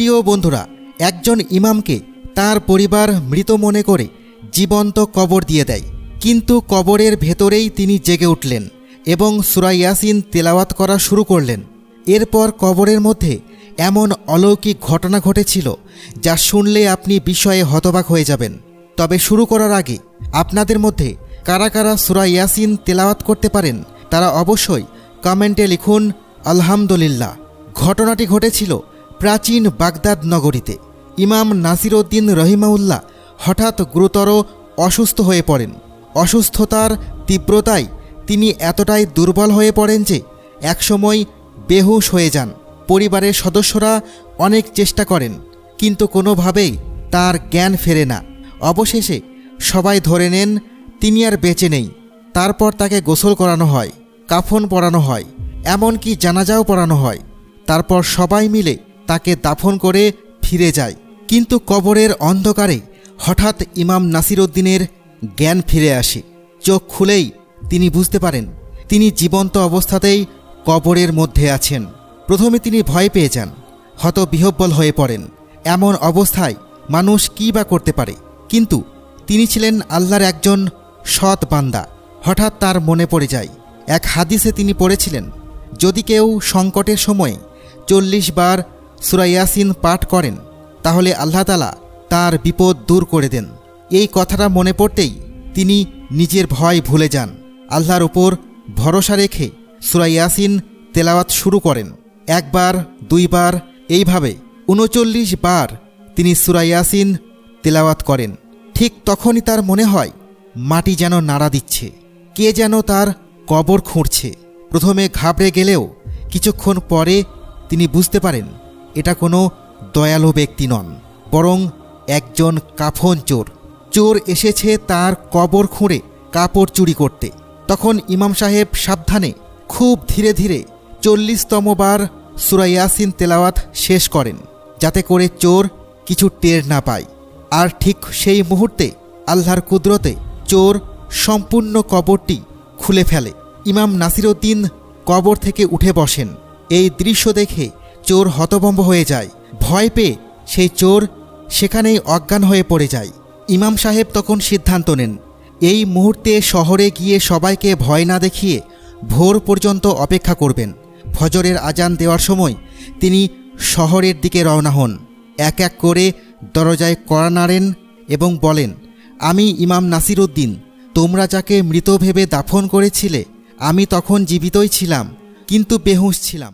প্রিয় বন্ধুরা, একজন ইমামকে তার পরিবার মৃত মনে করে জীবন্ত কবর দিয়ে দেয়। কিন্তু কবরের ভেতরেই তিনি জেগে উঠলেন এবং সুরা ইয়াসিন তেলাওয়াত করা শুরু করলেন। এরপর কবরের মধ্যে এমন অলৌকিক ঘটনা ঘটেছিল যা শুনলে আপনি বিষয়ে হতবাক হয়ে যাবেন। তবে শুরু করার আগে আপনাদের মধ্যে কারা কারা সুরা ইয়াসিন তেলাওয়াত করতে পারেন, তারা অবশ্যই কমেন্টে লিখুন, আলহামদুলিল্লাহ। ঘটনাটি ঘটেছিল প্রাচীন বাগদাদ নগরীতে ইমাম নাসিরউদ্দিন রহিমাউল্লাহ হঠাৎ গুরুতর অসুস্থ হয়ে পড়েন। অসুস্থতার তীব্রতায় তিনি এতটাই দুর্বল হয়ে পড়েন যে একসময় বেহুশ হয়ে যান। পরিবারের সদস্যরা অনেক চেষ্টা করেন, কিন্তু কোনোভাবেই তার জ্ঞান ফেরে না। অবশেষে সবাই ধরে নেন, তিনি আর বেঁচে নেই। তারপর তাকে গোসল করানো হয়, কাফন পরানো হয়, এমনকি জানাজাও পরানো হয়। তারপর সবাই মিলে তাকে দাফন করে ফিরে যায়। কিন্তু কবরের অন্ধকারে হঠাৎ ইমাম নাসিরউদ্দিনের জ্ঞান ফিরে আসে। চোখ খুলেই তিনি বুঝতে পারেন, তিনি জীবন্ত অবস্থাতেই কবরের মধ্যে আছেন। প্রথমে তিনি ভয় পেয়ে যান হত বিহব্বল হয়ে পড়েন। এমন অবস্থায় মানুষ কী বা করতে পারে? কিন্তু তিনি ছিলেন আল্লাহর একজন সৎ বান্দা। হঠাৎ তার মনে পড়ে যায়, এক হাদিসে তিনি পড়েছিলেন, যদি কেউ সংকটের সময়ে চল্লিশ বার সুরাইয়াসিন পাঠ করেন, তাহলে আল্লাহ তালা তার বিপদ দূর করে দেন। এই কথাটা মনে পড়তেই তিনি নিজের ভয় ভুলে যান। আল্লাহর উপর ভরসা রেখে সুরাইয়াসিন তেলাওয়াত শুরু করেন। একবার, দুইবার, এইভাবে উনচল্লিশ বার তিনি সুরাইয়াসিন তেলাওয়াত করেন। ঠিক তখনই তার মনে হয়, মাটি যেন নাড়া দিচ্ছে। কে যেন তার কবর খুঁড়ছে। প্রথমে ঘাবড়ে গেলেও কিছুক্ষণ পরে তিনি বুঝতে পারেন এটা কোনো দয়ালু ব্যক্তি নন, বরং একজন কাফন চোর। চোর এসেছে তার কবর খুঁড়ে কাপড় চুরি করতে। তখন ইমাম সাহেব সাবধানে খুব ধীরে ধীরে চল্লিশতম বার সুরাইয়াসিন তেলাওয়াত শেষ করেন, যাতে করে চোর কিছু টের না পায়। আর ঠিক সেই মুহূর্তে আল্লাহর কুদরতে চোর সম্পূর্ণ কবরটি খুলে ফেলে। ইমাম নাসিরউদ্দিন কবর থেকে উঠে বসেন। এই দৃশ্য দেখে চোর হতভম্ব হয়ে যায়। ভয় পেয়ে সেই চোর সেখানেই অজ্ঞান হয়ে পড়ে যায়। ইমাম সাহেব তখন সিদ্ধান্ত নেন, এই মুহূর্তে শহরে গিয়ে সবাইকে ভয় না দেখিয়ে ভোর পর্যন্ত অপেক্ষা করবেন। ফজরের আজান দেওয়ার সময় তিনি শহরের দিকে রওনা হন। এক এক করে দরজায় কড়া নাড়েন এবং বলেন, আমি ইমাম নাসিরউদ্দিন তোমরা যাকে মৃত ভেবে দাফন করেছিলে, আমি তখন জীবিতই ছিলাম, কিন্তু বেহুশ ছিলাম।